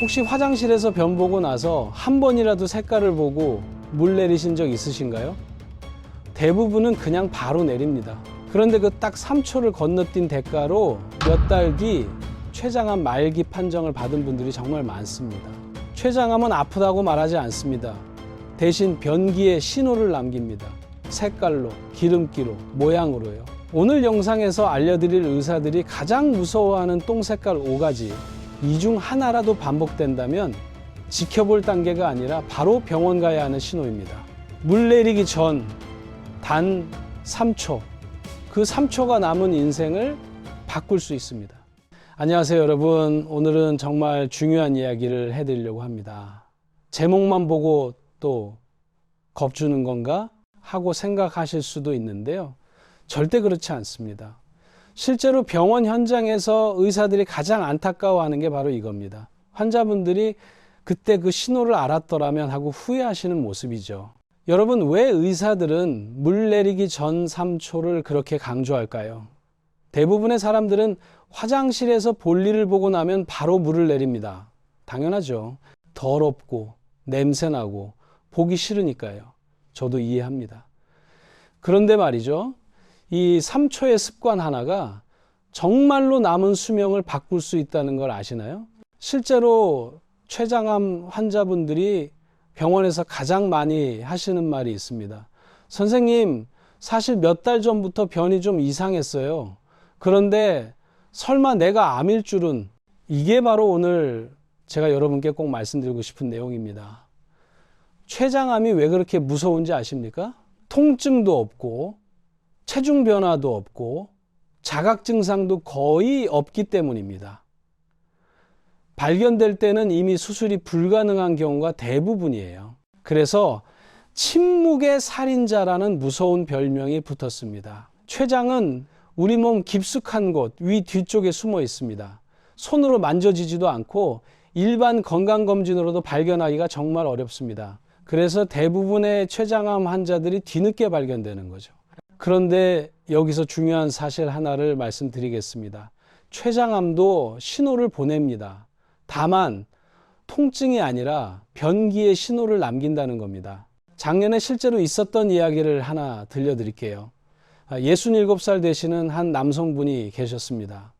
혹시 화장실에서 변 보고 나서 한 번이라도 색깔을 보고 물 내리신 적 있으신가요? 대부분은 그냥 바로 내립니다. 그런데 그 딱 3초를 건너뛴 대가로 몇 달 뒤 췌장암 말기 판정을 받은 분들이 정말 많습니다. 췌장암은 아프다고 말하지 않습니다. 대신 변기에 신호를 남깁니다. 색깔로, 기름기로, 모양으로요. 오늘 영상에서 알려드릴 의사들이 가장 무서워하는 똥 색깔 5가지 이 중 하나라도 반복된다면 지켜볼 단계가 아니라 바로 병원 가야 하는 신호입니다. 물 내리기 전 단 3초 그 3초가 남은 인생을 바꿀 수 있습니다. 안녕하세요 여러분 오늘은 정말 중요한 이야기를 해드리려고 합니다. 제목만 보고 또 겁주는 건가 하고 생각하실 수도 있는데요. 절대 그렇지 않습니다. 실제로 병원 현장에서 의사들이 가장 안타까워하는 게 바로 이겁니다. 환자분들이 그때 그 신호를 알았더라면 하고 후회하시는 모습이죠. 여러분, 왜 의사들은 물 내리기 전 3초를 그렇게 강조할까요? 대부분의 사람들은 화장실에서 볼일을 보고 나면 바로 물을 내립니다. 당연하죠. 더럽고 냄새나고 보기 싫으니까요. 저도 이해합니다. 그런데 말이죠. 이 3초의 습관 하나가 정말로 남은 수명을 바꿀 수 있다는 걸 아시나요? 실제로 췌장암 환자분들이 병원에서 가장 많이 하시는 말이 있습니다. 선생님, 사실 몇 달 전부터 변이 좀 이상했어요. 그런데 설마 내가 암일 줄은 이게 바로 오늘 제가 여러분께 꼭 말씀드리고 싶은 내용입니다. 췌장암이 왜 그렇게 무서운지 아십니까? 통증도 없고 체중 변화도 없고 자각 증상도 거의 없기 때문입니다. 발견될 때는 이미 수술이 불가능한 경우가 대부분이에요. 그래서 침묵의 살인자라는 무서운 별명이 붙었습니다. 췌장은 우리 몸 깊숙한 곳, 위 뒤쪽에 숨어 있습니다. 손으로 만져지지도 않고 일반 건강검진으로도 발견하기가 정말 어렵습니다. 그래서 대부분의 췌장암 환자들이 뒤늦게 발견되는 거죠. 그런데 여기서 중요한 사실 하나를 말씀드리겠습니다. 췌장암도 신호를 보냅니다. 다만 통증이 아니라 변기에 신호를 남긴다는 겁니다. 작년에 실제로 있었던 이야기를 하나 들려드릴게요. 67살 되시는 한 남성분이 계셨습니다.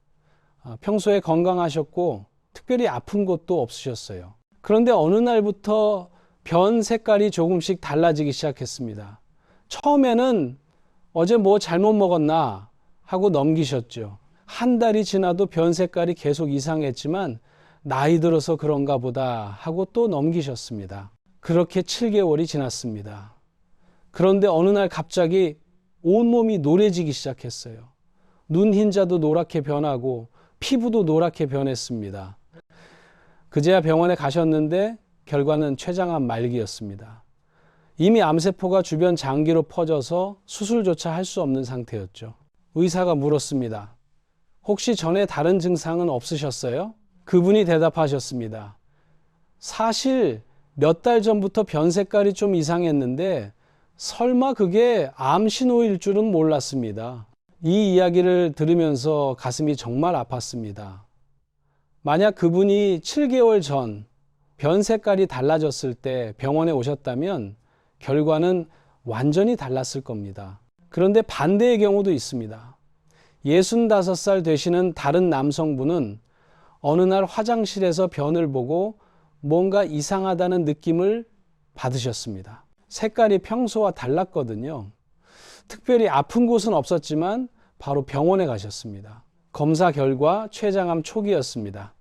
아, 평소에 건강하셨고 특별히 아픈 것도 없으셨어요. 그런데 어느 날부터 변 색깔이 조금씩 달라지기 시작했습니다. 처음에는 어제 뭐 잘못 먹었나 하고 넘기셨죠. 한 달이 지나도 변 색깔이 계속 이상했지만 나이 들어서 그런가 보다 하고 또 넘기셨습니다. 그렇게 7개월이 지났습니다. 그런데 어느 날 갑자기 온몸이 노래지기 시작했어요. 눈 흰자도 노랗게 변하고 피부도 노랗게 변했습니다. 그제야 병원에 가셨는데 결과는 췌장암 말기였습니다. 이미 암세포가 주변 장기로 퍼져서 수술조차 할 수 없는 상태였죠. 의사가 물었습니다. 혹시 전에 다른 증상은 없으셨어요? 그분이 대답하셨습니다. 사실 몇 달 전부터 변 색깔이 좀 이상했는데 설마 그게 암 신호일 줄은 몰랐습니다. 이 이야기를 들으면서 가슴이 정말 아팠습니다. 만약 그분이 7개월 전 변 색깔이 달라졌을 때 병원에 오셨다면 결과는 완전히 달랐을 겁니다. 그런데 반대의 경우도 있습니다. 65살 되시는 다른 남성분은 어느 날 화장실에서 변을 보고 뭔가 이상하다는 느낌을 받으셨습니다. 색깔이 평소와 달랐거든요. 특별히 아픈 곳은 없었지만 바로 병원에 가셨습니다. 검사 결과 췌장암 초기였습니다.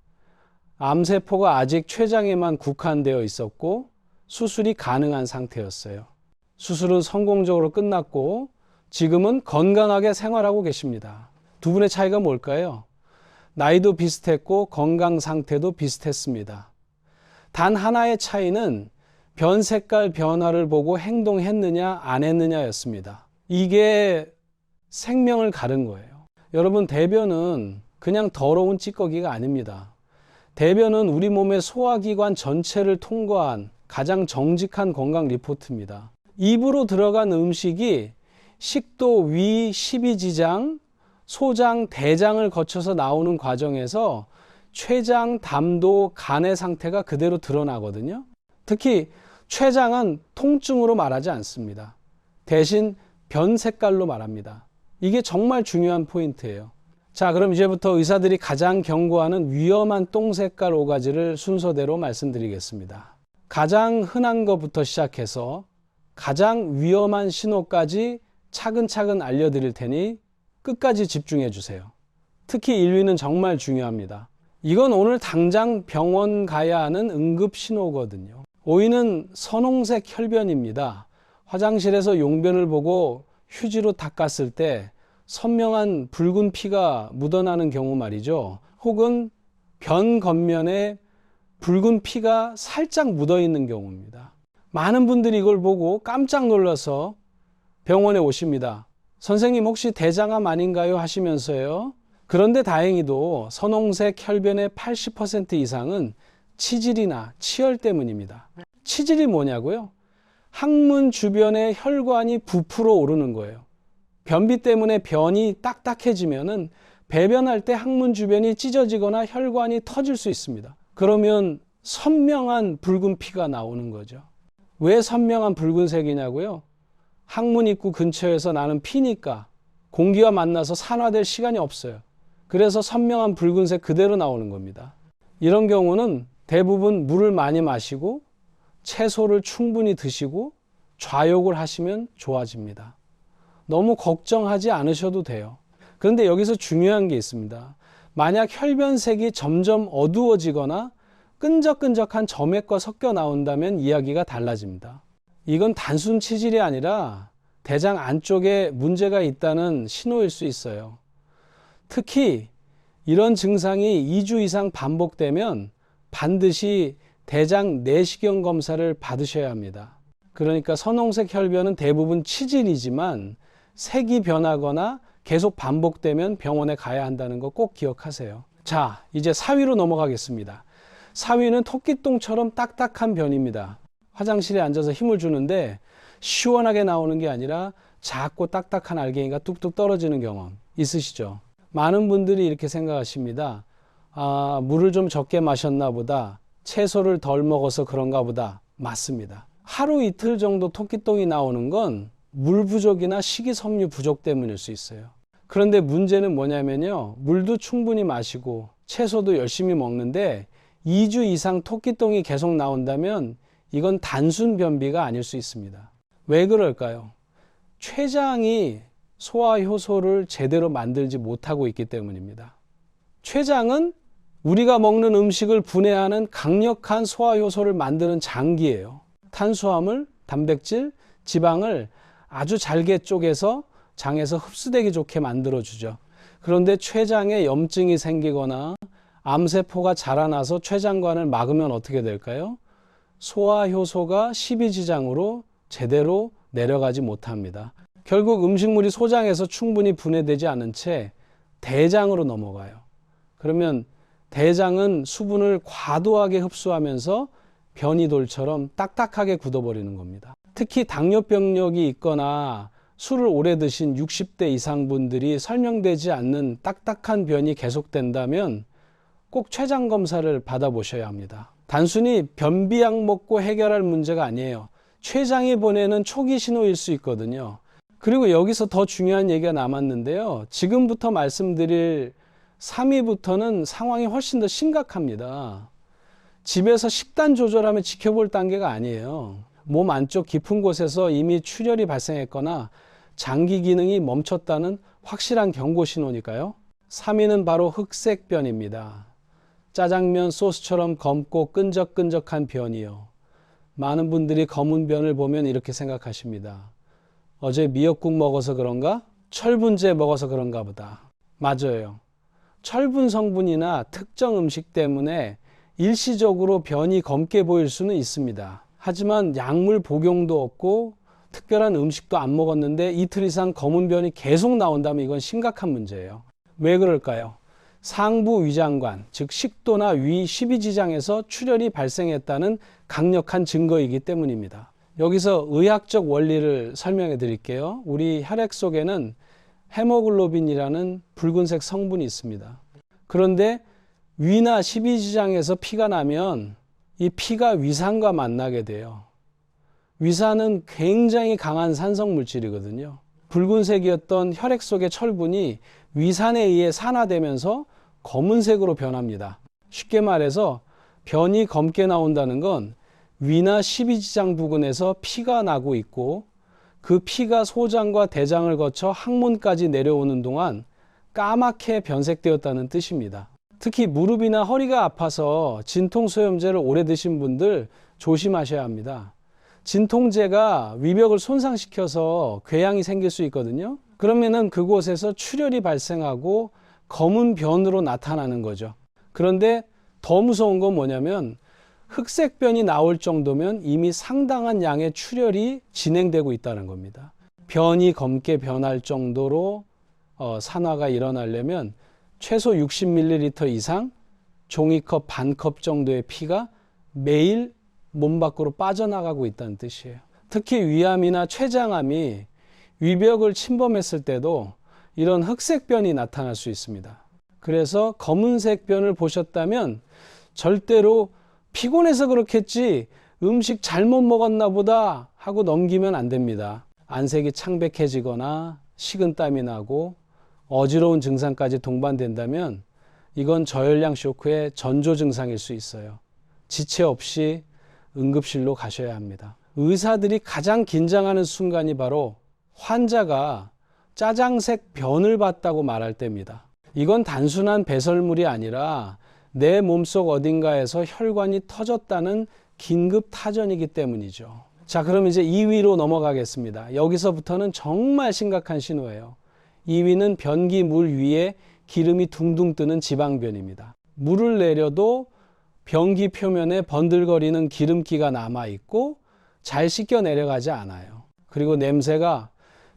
암세포가 아직 췌장에만 국한되어 있었고 수술이 가능한 상태였어요. 수술은 성공적으로 끝났고 지금은 건강하게 생활하고 계십니다. 두 분의 차이가 뭘까요? 나이도 비슷했고 건강 상태도 비슷했습니다. 단 하나의 차이는 변 색깔 변화를 보고 행동했느냐 안 했느냐였습니다. 이게 생명을 가른 거예요. 여러분 대변은 그냥 더러운 찌꺼기가 아닙니다. 대변은 우리 몸의 소화기관 전체를 통과한 가장 정직한 건강 리포트입니다. 입으로 들어간 음식이 식도, 위, 십이지장, 소장, 대장을 거쳐서 나오는 과정에서 췌장, 담도, 간의 상태가 그대로 드러나거든요. 특히 췌장은 통증으로 말하지 않습니다. 대신 변 색깔로 말합니다. 이게 정말 중요한 포인트예요. 자, 그럼 이제부터 의사들이 가장 경고하는 위험한 똥 색깔 오가지를 순서대로 말씀드리겠습니다. 가장 흔한 것부터 시작해서 가장 위험한 신호까지 차근차근 알려드릴 테니 끝까지 집중해 주세요. 특히 1위는 정말 중요합니다. 이건 오늘 당장 병원 가야 하는 응급 신호거든요. 5위는 선홍색 혈변입니다. 화장실에서 용변을 보고 휴지로 닦았을 때 선명한 붉은 피가 묻어나는 경우 말이죠. 혹은 변 겉면에 붉은 피가 살짝 묻어 있는 경우입니다. 많은 분들이 이걸 보고 깜짝 놀라서 병원에 오십니다. 선생님 혹시 대장암 아닌가요? 하시면서요. 그런데 다행히도 선홍색 혈변의 80% 이상은 치질이나 치열 때문입니다. 치질이 뭐냐고요? 항문 주변에 혈관이 부풀어 오르는 거예요. 변비 때문에 변이 딱딱해지면은 배변할 때 항문 주변이 찢어지거나 혈관이 터질 수 있습니다. 그러면 선명한 붉은 피가 나오는 거죠. 왜 선명한 붉은색이냐고요? 항문 입구 근처에서 나는 피니까 공기와 만나서 산화될 시간이 없어요. 그래서 선명한 붉은색 그대로 나오는 겁니다. 이런 경우는 대부분 물을 많이 마시고 채소를 충분히 드시고 좌욕을 하시면 좋아집니다. 너무 걱정하지 않으셔도 돼요. 그런데 여기서 중요한 게 있습니다. 만약 혈변색이 점점 어두워지거나 끈적끈적한 점액과 섞여 나온다면 이야기가 달라집니다. 이건 단순 치질이 아니라 대장 안쪽에 문제가 있다는 신호일 수 있어요. 특히 이런 증상이 2주 이상 반복되면 반드시 대장 내시경 검사를 받으셔야 합니다. 그러니까 선홍색 혈변은 대부분 치질이지만 색이 변하거나 계속 반복되면 병원에 가야 한다는 거 꼭 기억하세요. 자, 이제 4위로 넘어가겠습니다. 4위는 토끼똥처럼 딱딱한 변입니다. 화장실에 앉아서 힘을 주는데 시원하게 나오는 게 아니라 작고 딱딱한 알갱이가 뚝뚝 떨어지는 경험 있으시죠? 많은 분들이 이렇게 생각하십니다. 아, 물을 좀 적게 마셨나 보다. 채소를 덜 먹어서 그런가 보다. 맞습니다. 하루 이틀 정도 토끼똥이 나오는 건 물 부족이나 식이섬유 부족 때문일 수 있어요. 그런데 문제는 뭐냐면요. 물도 충분히 마시고 채소도 열심히 먹는데 2주 이상 토끼똥이 계속 나온다면 이건 단순 변비가 아닐 수 있습니다. 왜 그럴까요? 췌장이 소화 효소를 제대로 만들지 못하고 있기 때문입니다. 췌장은 우리가 먹는 음식을 분해하는 강력한 소화 효소를 만드는 장기예요. 탄수화물, 단백질, 지방을 아주 잘게 쪼개서 장에서 흡수되기 좋게 만들어 주죠. 그런데 췌장에 염증이 생기거나 암세포가 자라나서 췌장관을 막으면 어떻게 될까요? 소화 효소가 십이지장으로 제대로 내려가지 못합니다. 결국 음식물이 소장에서 충분히 분해되지 않은 채 대장으로 넘어가요. 그러면 대장은 수분을 과도하게 흡수하면서 변이돌처럼 딱딱하게 굳어버리는 겁니다. 특히 당뇨병력이 있거나 술을 오래 드신 60대 이상 분들이 설명되지 않는 딱딱한 변이 계속된다면 꼭 췌장 검사를 받아보셔야 합니다. 단순히 변비약 먹고 해결할 문제가 아니에요. 췌장이 보내는 초기 신호일 수 있거든요. 그리고 여기서 더 중요한 얘기가 남았는데요. 지금부터 말씀드릴 3위부터는 상황이 훨씬 더 심각합니다. 집에서 식단 조절하면 지켜볼 단계가 아니에요. 몸 안쪽 깊은 곳에서 이미 출혈이 발생했거나 장기 기능이 멈췄다는 확실한 경고 신호니까요. 3위는 바로 흑색변입니다. 짜장면 소스처럼 검고 끈적끈적한 변이요. 많은 분들이 검은 변을 보면 이렇게 생각하십니다. 어제 미역국 먹어서 그런가? 철분제 먹어서 그런가 보다. 맞아요. 철분 성분이나 특정 음식 때문에 일시적으로 변이 검게 보일 수는 있습니다. 하지만 약물 복용도 없고 특별한 음식도 안 먹었는데 이틀 이상 검은 변이 계속 나온다면 이건 심각한 문제예요. 왜 그럴까요? 상부 위장관, 즉 식도나 위 12지장에서 출혈이 발생했다는 강력한 증거이기 때문입니다. 여기서 의학적 원리를 설명해 드릴게요. 우리 혈액 속에는 헤모글로빈이라는 붉은색 성분이 있습니다. 그런데 위나 십이지장에서 피가 나면 이 피가 위산과 만나게 돼요. 위산은 굉장히 강한 산성 물질이거든요. 붉은색이었던 혈액 속의 철분이 위산에 의해 산화되면서 검은색으로 변합니다. 쉽게 말해서 변이 검게 나온다는 건 위나 십이지장 부근에서 피가 나고 있고 그 피가 소장과 대장을 거쳐 항문까지 내려오는 동안 까맣게 변색되었다는 뜻입니다. 특히 무릎이나 허리가 아파서 진통소염제를 오래 드신 분들 조심하셔야 합니다. 진통제가 위벽을 손상시켜서 궤양이 생길 수 있거든요. 그러면은 그곳에서 출혈이 발생하고 검은 변으로 나타나는 거죠. 그런데 더 무서운 건 뭐냐면 흑색 변이 나올 정도면 이미 상당한 양의 출혈이 진행되고 있다는 겁니다. 변이 검게 변할 정도로 어, 산화가 일어나려면 최소 60ml 이상 종이컵 반 컵 정도의 피가 매일 몸 밖으로 빠져나가고 있다는 뜻이에요. 특히 위암이나 췌장암이 위벽을 침범했을 때도 이런 흑색변이 나타날 수 있습니다. 그래서 검은색 변을 보셨다면 절대로 피곤해서 그렇겠지 음식 잘못 먹었나 보다 하고 넘기면 안 됩니다. 안색이 창백해지거나 식은땀이 나고 어지러운 증상까지 동반된다면 이건 저혈량 쇼크의 전조 증상일 수 있어요. 지체 없이 응급실로 가셔야 합니다. 의사들이 가장 긴장하는 순간이 바로 환자가 짜장색 변을 봤다고 말할 때입니다. 이건 단순한 배설물이 아니라 내 몸속 어딘가에서 혈관이 터졌다는 긴급 타전이기 때문이죠. 자, 그럼 이제 2위로 넘어가겠습니다. 여기서부터는 정말 심각한 신호예요. 2위는 변기 물 위에 기름이 둥둥 뜨는 지방변입니다. 물을 내려도 변기 표면에 번들거리는 기름기가 남아 있고 잘 씻겨 내려가지 않아요. 그리고 냄새가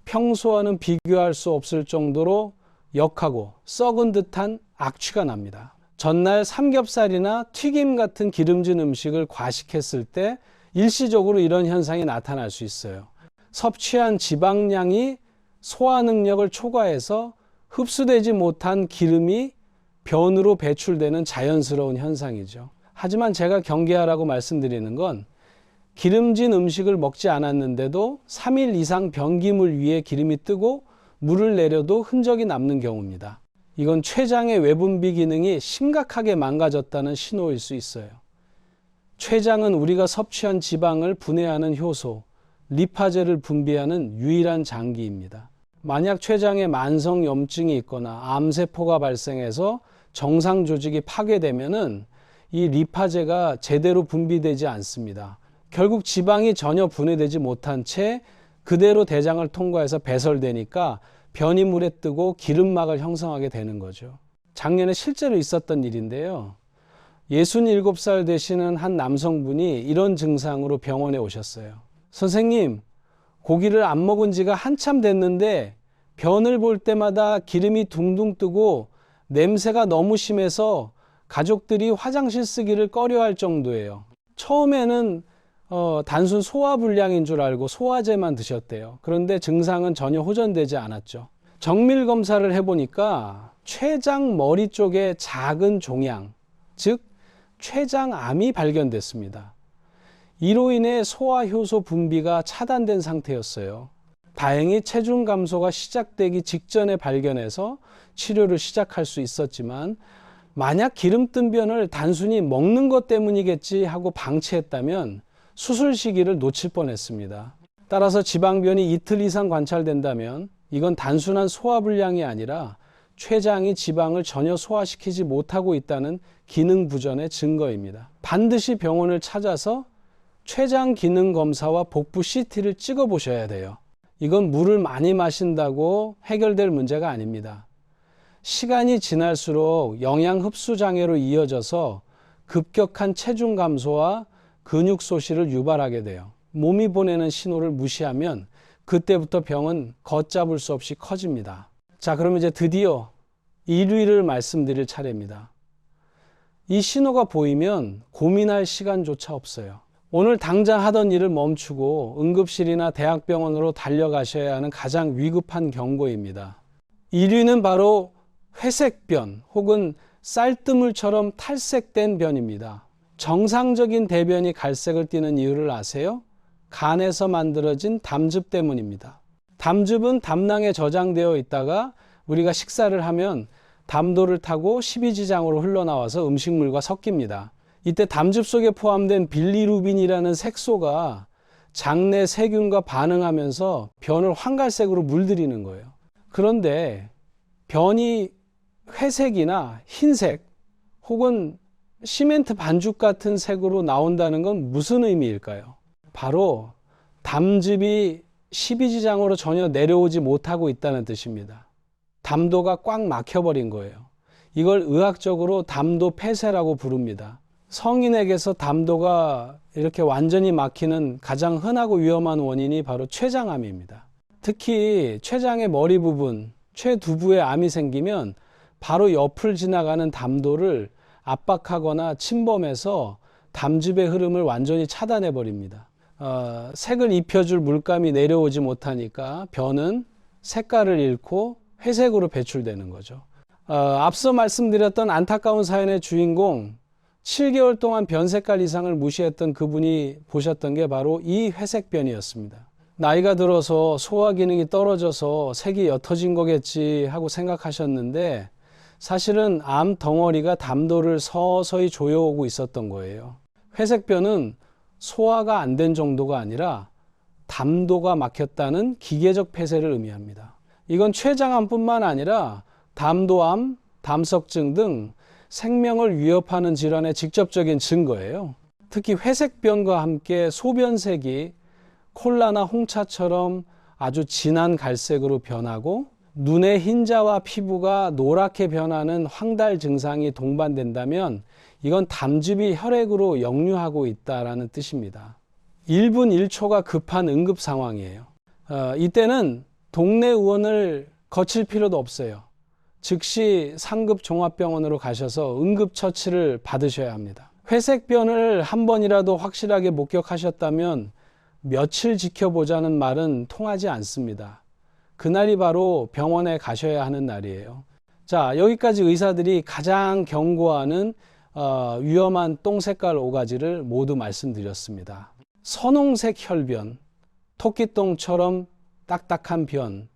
평소와는 비교할 수 없을 정도로 역하고 썩은 듯한 악취가 납니다. 전날 삼겹살이나 튀김 같은 기름진 음식을 과식했을 때 일시적으로 이런 현상이 나타날 수 있어요. 섭취한 지방량이 소화 능력을 초과해서 흡수되지 못한 기름이 변으로 배출되는 자연스러운 현상이죠. 하지만 제가 경계하라고 말씀드리는 건 기름진 음식을 먹지 않았는데도 3일 이상 변기물 위에 기름이 뜨고 물을 내려도 흔적이 남는 경우입니다. 이건 췌장의 외분비 기능이 심각하게 망가졌다는 신호일 수 있어요. 췌장은 우리가 섭취한 지방을 분해하는 효소, 리파제를 분비하는 유일한 장기입니다. 만약 췌장에 만성 염증이 있거나 암세포가 발생해서 정상 조직이 파괴되면은 이 리파제가 제대로 분비되지 않습니다. 결국 지방이 전혀 분해되지 못한 채 그대로 대장을 통과해서 배설되니까 변이 물에 뜨고 기름막을 형성하게 되는 거죠. 작년에 실제로 있었던 일인데요. 67살 되시는 한 남성분이 이런 증상으로 병원에 오셨어요. 선생님, 고기를 안 먹은 지가 한참 됐는데 변을 볼 때마다 기름이 둥둥 뜨고 냄새가 너무 심해서 가족들이 화장실 쓰기를 꺼려 할 정도예요. 처음에는 어, 단순 소화불량인 줄 알고 소화제만 드셨대요. 그런데 증상은 전혀 호전되지 않았죠. 정밀 검사를 해보니까 췌장 머리 쪽에 작은 종양, 즉 췌장암이 발견됐습니다. 이로 인해 소화효소 분비가 차단된 상태였어요. 다행히 체중 감소가 시작되기 직전에 발견해서 치료를 시작할 수 있었지만 만약 기름뜬 변을 단순히 먹는 것 때문이겠지 하고 방치했다면 수술 시기를 놓칠 뻔했습니다. 따라서 지방변이 이틀 이상 관찰된다면 이건 단순한 소화불량이 아니라 췌장이 지방을 전혀 소화시키지 못하고 있다는 기능 부전의 증거입니다. 반드시 병원을 찾아서 췌장 기능 검사와 복부 CT를 찍어 보셔야 돼요. 이건 물을 많이 마신다고 해결될 문제가 아닙니다. 시간이 지날수록 영양 흡수 장애로 이어져서 급격한 체중 감소와 근육 소실을 유발하게 돼요. 몸이 보내는 신호를 무시하면 그때부터 병은 걷잡을 수 없이 커집니다. 자, 그럼 이제 드디어 1위를 말씀드릴 차례입니다. 이 신호가 보이면 고민할 시간조차 없어요. 오늘 당장 하던 일을 멈추고 응급실이나 대학병원으로 달려가셔야 하는 가장 위급한 경고입니다. 1위는 바로 회색변 혹은 쌀뜨물처럼 탈색된 변입니다. 정상적인 대변이 갈색을 띠는 이유를 아세요? 간에서 만들어진 담즙 때문입니다. 담즙은 담낭에 저장되어 있다가 우리가 식사를 하면 담도를 타고 십이지장으로 흘러나와서 음식물과 섞입니다. 이때 담즙 속에 포함된 빌리루빈이라는 색소가 장내 세균과 반응하면서 변을 황갈색으로 물들이는 거예요. 그런데 변이 회색이나 흰색 혹은 시멘트 반죽 같은 색으로 나온다는 건 무슨 의미일까요? 바로 담즙이 12지장으로 전혀 내려오지 못하고 있다는 뜻입니다. 담도가 꽉 막혀버린 거예요. 이걸 의학적으로 담도 폐쇄라고 부릅니다. 성인에게서 담도가 이렇게 완전히 막히는 가장 흔하고 위험한 원인이 바로 췌장암입니다. 특히 췌장의 머리 부분, 췌두부에 암이 생기면 바로 옆을 지나가는 담도를 압박하거나 침범해서 담즙의 흐름을 완전히 차단해 버립니다. 어, 색을 입혀줄 물감이 내려오지 못하니까 변은 색깔을 잃고 회색으로 배출되는 거죠. 어, 앞서 말씀드렸던 안타까운 사연의 주인공 7개월 동안 변 색깔 이상을 무시했던 그분이 보셨던 게 바로 이 회색 변이었습니다. 나이가 들어서 소화 기능이 떨어져서 색이 옅어진 거겠지 하고 생각하셨는데 사실은 암 덩어리가 담도를 서서히 조여오고 있었던 거예요. 회색변은 소화가 안 된 정도가 아니라 담도가 막혔다는 기계적 폐쇄를 의미합니다. 이건 췌장암뿐만 아니라 담도암, 담석증 등 생명을 위협하는 질환의 직접적인 증거예요. 특히 회색변과 함께 소변색이 콜라나 홍차처럼 아주 진한 갈색으로 변하고 눈의 흰자와 피부가 노랗게 변하는 황달 증상이 동반된다면 이건 담즙이 혈액으로 역류하고 있다라는 뜻입니다. 1분 1초가 급한 응급 상황이에요. 어, 이때는 동네 의원을 거칠 필요도 없어요. 즉시 상급 종합병원으로 가셔서 응급 처치를 받으셔야 합니다. 회색변을 한 번이라도 확실하게 목격하셨다면 며칠 지켜보자는 말은 통하지 않습니다. 그날이 바로 병원에 가셔야 하는 날이에요. 자, 여기까지 의사들이 가장 경고하는 어, 위험한 똥 색깔 오가지를 모두 말씀드렸습니다. 선홍색 혈변, 토끼똥처럼 딱딱한 변,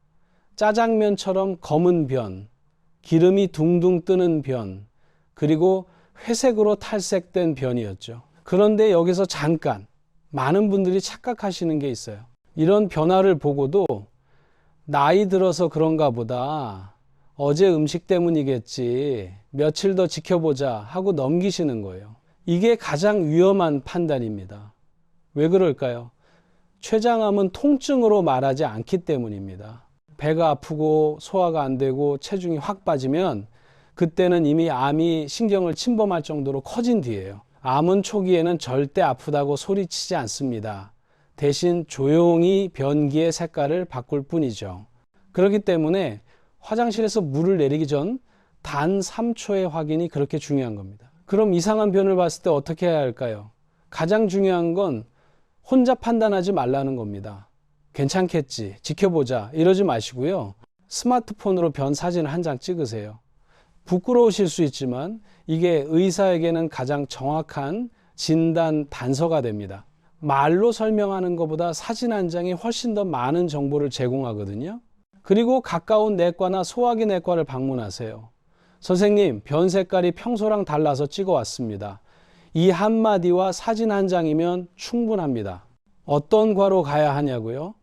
짜장면처럼 검은 변, 기름이 둥둥 뜨는 변, 그리고 회색으로 탈색된 변이었죠. 그런데 여기서 잠깐 많은 분들이 착각하시는 게 있어요. 이런 변화를 보고도 나이 들어서 그런가 보다. 어제 음식 때문이겠지. 며칠 더 지켜보자 하고 넘기시는 거예요. 이게 가장 위험한 판단입니다. 왜 그럴까요? 췌장암은 통증으로 말하지 않기 때문입니다. 배가 아프고 소화가 안 되고 체중이 확 빠지면 그때는 이미 암이 신경을 침범할 정도로 커진 뒤에요. 암은 초기에는 절대 아프다고 소리치지 않습니다. 대신 조용히 변기의 색깔을 바꿀 뿐이죠. 그렇기 때문에 화장실에서 물을 내리기 전 단 3초의 확인이 그렇게 중요한 겁니다. 그럼 이상한 변을 봤을 때 어떻게 해야 할까요? 가장 중요한 건 혼자 판단하지 말라는 겁니다. 괜찮겠지, 지켜보자, 이러지 마시고요. 스마트폰으로 변 사진을 한 장 찍으세요. 부끄러우실 수 있지만 이게 의사에게는 가장 정확한 진단 단서가 됩니다. 말로 설명하는 것보다 사진 한 장이 훨씬 더 많은 정보를 제공하거든요. 그리고 가까운 내과나 소화기 내과를 방문하세요. 선생님, 변 색깔이 평소랑 달라서 찍어 왔습니다. 이 한마디와 사진 한 장이면 충분합니다. 어떤 과로 가야 하냐고요?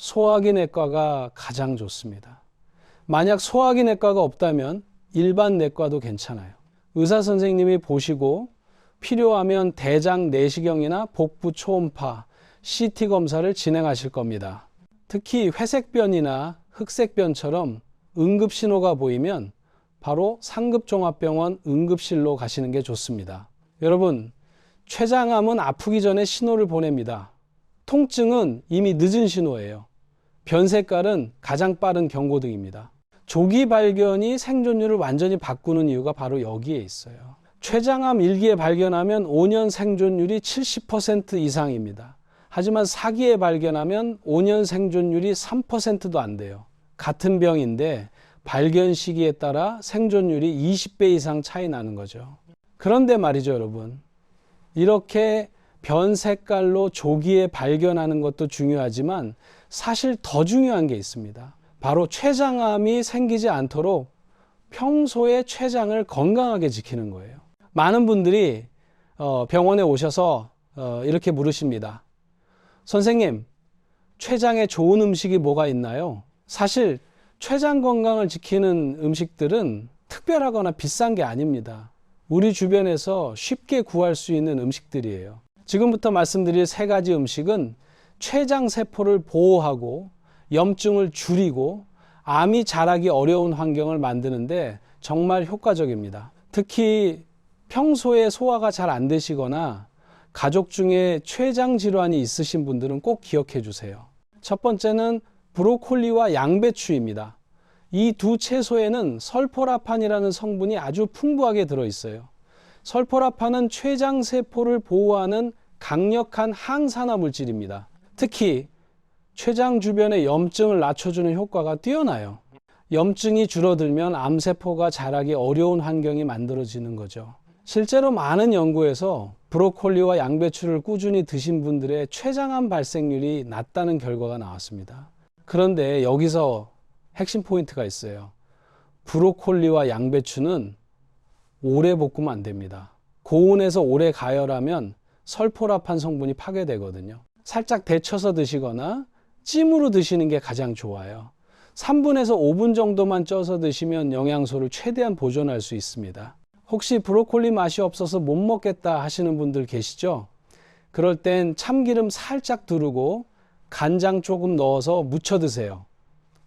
소화기 내과가 가장 좋습니다. 만약 소화기 내과가 없다면 일반 내과도 괜찮아요. 의사 선생님이 보시고 필요하면 대장 내시경이나 복부 초음파, CT 검사를 진행하실 겁니다. 특히 회색변이나 흑색변처럼 응급 신호가 보이면 바로 상급종합병원 응급실로 가시는 게 좋습니다. 여러분, 췌장암은 아프기 전에 신호를 보냅니다. 통증은 이미 늦은 신호예요. 변 색깔은 가장 빠른 경고등입니다. 조기 발견이 생존율을 완전히 바꾸는 이유가 바로 여기에 있어요. 췌장암 1기에 발견하면 5년 생존율이 70% 이상입니다. 하지만 4기에 발견하면 5년 생존율이 3%도 안 돼요. 같은 병인데 발견 시기에 따라 생존율이 20배 이상 차이 나는 거죠. 그런데 말이죠, 여러분. 이렇게 변 색깔로 조기에 발견하는 것도 중요하지만 사실 더 중요한 게 있습니다. 바로 췌장암이 생기지 않도록 평소에 췌장을 건강하게 지키는 거예요. 많은 분들이 어, 병원에 오셔서 어, 이렇게 물으십니다. 선생님, 췌장에 좋은 음식이 뭐가 있나요? 사실 췌장 건강을 지키는 음식들은 특별하거나 비싼 게 아닙니다. 우리 주변에서 쉽게 구할 수 있는 음식들이에요. 지금부터 말씀드릴 세 가지 음식은 췌장 세포를 보호하고 염증을 줄이고 암이 자라기 어려운 환경을 만드는데 정말 효과적입니다. 특히 평소에 소화가 잘 안 되시거나 가족 중에 췌장 질환이 있으신 분들은 꼭 기억해 주세요. 첫 번째는 브로콜리와 양배추입니다. 이 두 채소에는 설포라판이라는 성분이 아주 풍부하게 들어 있어요. 설포라판은 췌장 세포를 보호하는 강력한 항산화 물질입니다. 특히 췌장 주변의 염증을 낮춰주는 효과가 뛰어나요. 염증이 줄어들면 암세포가 자라기 어려운 환경이 만들어지는 거죠. 실제로 많은 연구에서 브로콜리와 양배추를 꾸준히 드신 분들의 췌장암 발생률이 낮다는 결과가 나왔습니다. 그런데 여기서 핵심 포인트가 있어요. 브로콜리와 양배추는 오래 볶으면 안 됩니다. 고온에서 오래 가열하면 설포라판 성분이 파괴되거든요. 살짝 데쳐서 드시거나 찜으로 드시는 게 가장 좋아요. 3분에서 5분 정도만 쪄서 드시면 영양소를 최대한 보존할 수 있습니다. 혹시 브로콜리 맛이 없어서 못 먹겠다 하시는 분들 계시죠? 그럴 땐 참기름 살짝 두르고 간장 조금 넣어서 무쳐 드세요.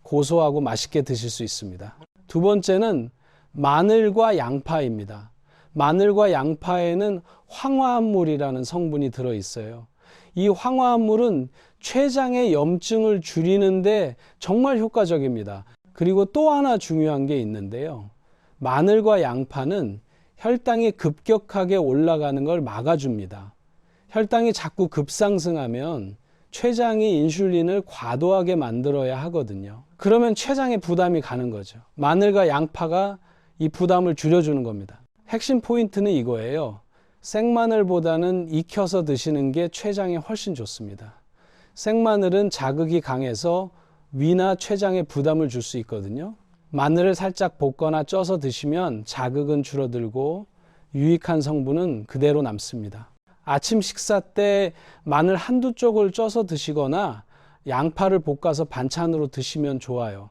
고소하고 맛있게 드실 수 있습니다. 두 번째는 마늘과 양파입니다. 마늘과 양파에는 황화합물이라는 성분이 들어 있어요. 이 황화합물은 췌장의 염증을 줄이는데 정말 효과적입니다. 그리고 또 하나 중요한 게 있는데요. 마늘과 양파는 혈당이 급격하게 올라가는 걸 막아줍니다. 혈당이 자꾸 급상승하면 췌장이 인슐린을 과도하게 만들어야 하거든요. 그러면 췌장에 부담이 가는 거죠. 마늘과 양파가 이 부담을 줄여주는 겁니다. 핵심 포인트는 이거예요. 생마늘보다는 익혀서 드시는 게 췌장에 훨씬 좋습니다. 생마늘은 자극이 강해서 위나 췌장에 부담을 줄 수 있거든요. 마늘을 살짝 볶거나 쪄서 드시면 자극은 줄어들고 유익한 성분은 그대로 남습니다. 아침 식사 때 마늘 한두 쪽을 쪄서 드시거나 양파를 볶아서 반찬으로 드시면 좋아요.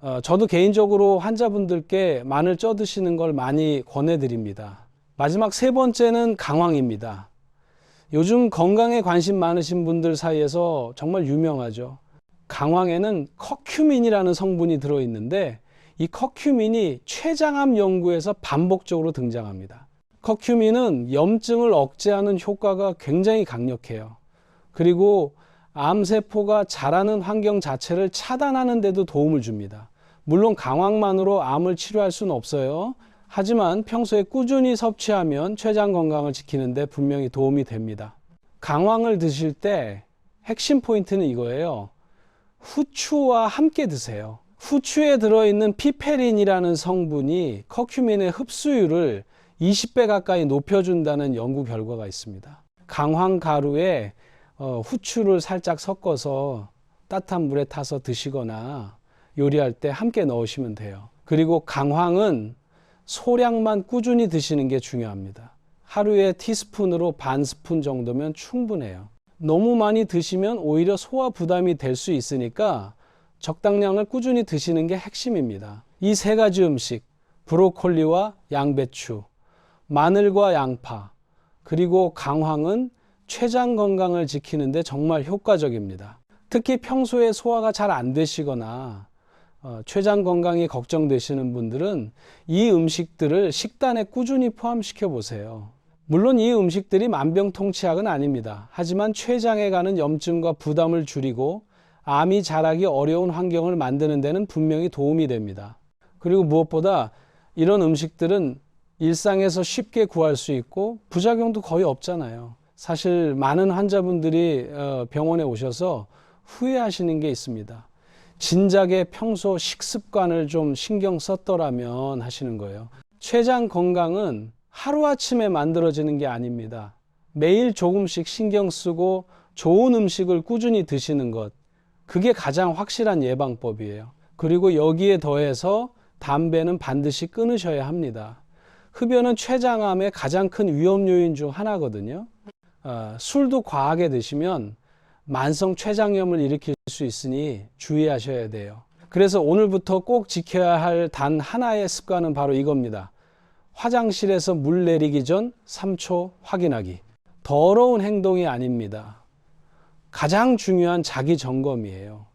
어, 저도 개인적으로 환자분들께 마늘 쪄 드시는 걸 많이 권해드립니다. 마지막 세 번째는 강황입니다. 요즘 건강에 관심 많으신 분들 사이에서 정말 유명하죠. 강황에는 커큐민이라는 성분이 들어있는데 이 커큐민이 췌장암 연구에서 반복적으로 등장합니다. 커큐민은 염증을 억제하는 효과가 굉장히 강력해요. 그리고 암세포가 자라는 환경 자체를 차단하는 데도 도움을 줍니다. 물론 강황만으로 암을 치료할 수는 없어요. 하지만 평소에 꾸준히 섭취하면 췌장 건강을 지키는데 분명히 도움이 됩니다. 강황을 드실 때 핵심 포인트는 이거예요. 후추와 함께 드세요. 후추에 들어있는 피페린이라는 성분이 커큐민의 흡수율을 20배 가까이 높여준다는 연구 결과가 있습니다. 강황 가루에 어, 후추를 살짝 섞어서 따뜻한 물에 타서 드시거나 요리할 때 함께 넣으시면 돼요. 그리고 강황은 소량만 꾸준히 드시는 게 중요합니다. 하루에 티스푼으로 반 스푼 정도면 충분해요. 너무 많이 드시면 오히려 소화 부담이 될 수 있으니까 적당량을 꾸준히 드시는 게 핵심입니다. 이 세 가지 음식, 브로콜리와 양배추, 마늘과 양파, 그리고 강황은 췌장 건강을 지키는데 정말 효과적입니다. 특히 평소에 소화가 잘 안 되시거나 어, 췌장 건강이 걱정되시는 분들은 이 음식들을 식단에 꾸준히 포함시켜 보세요. 물론 이 음식들이 만병통치약은 아닙니다. 하지만 췌장에 가는 염증과 부담을 줄이고 암이 자라기 어려운 환경을 만드는 데는 분명히 도움이 됩니다. 그리고 무엇보다 이런 음식들은 일상에서 쉽게 구할 수 있고 부작용도 거의 없잖아요. 사실 많은 환자분들이 어, 병원에 오셔서 후회하시는 게 있습니다. 진작에 평소 식습관을 좀 신경 썼더라면 하시는 거예요. 췌장 건강은 하루아침에 만들어지는 게 아닙니다. 매일 조금씩 신경 쓰고 좋은 음식을 꾸준히 드시는 것. 그게 가장 확실한 예방법이에요. 그리고 여기에 더해서 담배는 반드시 끊으셔야 합니다. 흡연은 췌장암의 가장 큰 위험 요인 중 하나거든요. 어, 술도 과하게 드시면 만성 췌장염을 일으킬 수 있으니 주의하셔야 돼요. 그래서 오늘부터 꼭 지켜야 할 단 하나의 습관은 바로 이겁니다. 화장실에서 물 내리기 전 3초 확인하기. 더러운 행동이 아닙니다. 가장 중요한 자기 점검이에요.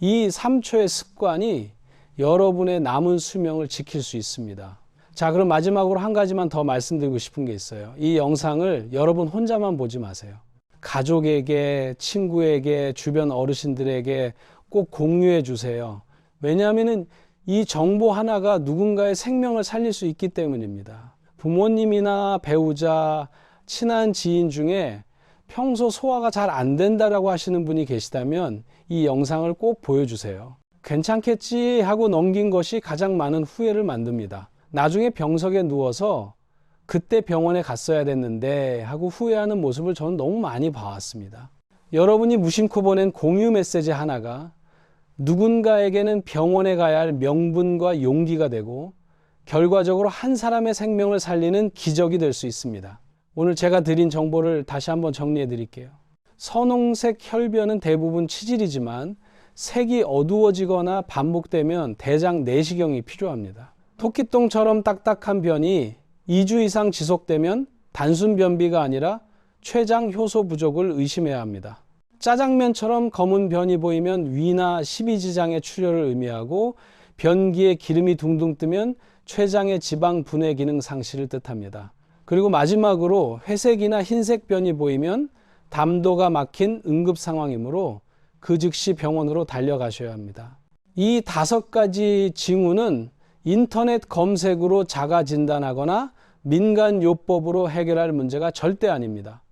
이 3초의 습관이 여러분의 남은 수명을 지킬 수 있습니다. 자, 그럼 마지막으로 한 가지만 더 말씀드리고 싶은 게 있어요. 이 영상을 여러분 혼자만 보지 마세요. 가족에게, 친구에게, 주변 어르신들에게 꼭 공유해 주세요. 왜냐하면 이 정보 하나가 누군가의 생명을 살릴 수 있기 때문입니다. 부모님이나 배우자, 친한 지인 중에 평소 소화가 잘 안 된다라고 하시는 분이 계시다면 이 영상을 꼭 보여주세요. 괜찮겠지 하고 넘긴 것이 가장 많은 후회를 만듭니다. 나중에 병석에 누워서 그때 병원에 갔어야 됐는데 하고 후회하는 모습을 저는 너무 많이 봐왔습니다. 여러분이 무심코 보낸 공유 메시지 하나가 누군가에게는 병원에 가야 할 명분과 용기가 되고 결과적으로 한 사람의 생명을 살리는 기적이 될 수 있습니다. 오늘 제가 드린 정보를 다시 한번 정리해 드릴게요. 선홍색 혈변은 대부분 치질이지만 색이 어두워지거나 반복되면 대장 내시경이 필요합니다. 토끼똥처럼 딱딱한 변이 2주 이상 지속되면 단순 변비가 아니라 췌장 효소 부족을 의심해야 합니다. 짜장면처럼 검은 변이 보이면 위나 십이지장의 출혈을 의미하고 변기에 기름이 둥둥 뜨면 췌장의 지방 분해 기능 상실을 뜻합니다. 그리고 마지막으로 회색이나 흰색 변이 보이면 담도가 막힌 응급 상황이므로 그 즉시 병원으로 달려가셔야 합니다. 이 다섯 가지 징후는 인터넷 검색으로 자가 진단하거나 민간 요법으로 해결할 문제가 절대 아닙니다.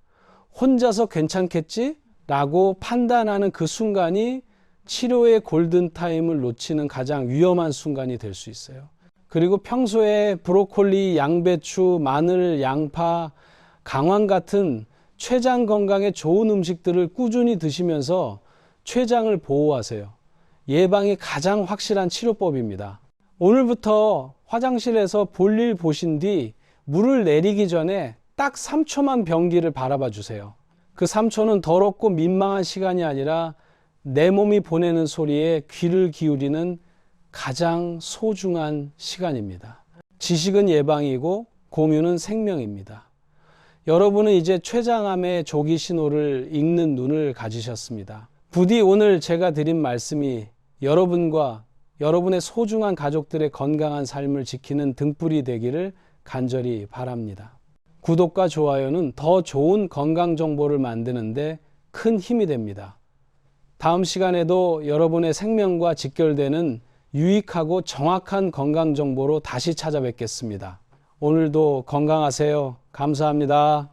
혼자서 괜찮겠지? 라고 판단하는 그 순간이 치료의 골든타임을 놓치는 가장 위험한 순간이 될 수 있어요. 그리고 평소에 브로콜리, 양배추, 마늘, 양파, 강황 같은 췌장 건강에 좋은 음식들을 꾸준히 드시면서 췌장을 보호하세요. 예방이 가장 확실한 치료법입니다. 오늘부터 화장실에서 볼일 보신 뒤 물을 내리기 전에 딱 3초만 변기를 바라봐 주세요. 그 3초는 더럽고 민망한 시간이 아니라 내 몸이 보내는 소리에 귀를 기울이는 가장 소중한 시간입니다. 지식은 예방이고 공유는 생명입니다. 여러분은 이제 췌장암의 조기 신호를 읽는 눈을 가지셨습니다. 부디 오늘 제가 드린 말씀이 여러분과 여러분의 소중한 가족들의 건강한 삶을 지키는 등불이 되기를 간절히 바랍니다. 구독과 좋아요는 더 좋은 건강 정보를 만드는데 큰 힘이 됩니다. 다음 시간에도 여러분의 생명과 직결되는 유익하고 정확한 건강 정보로 다시 찾아뵙겠습니다. 오늘도 건강하세요. 감사합니다.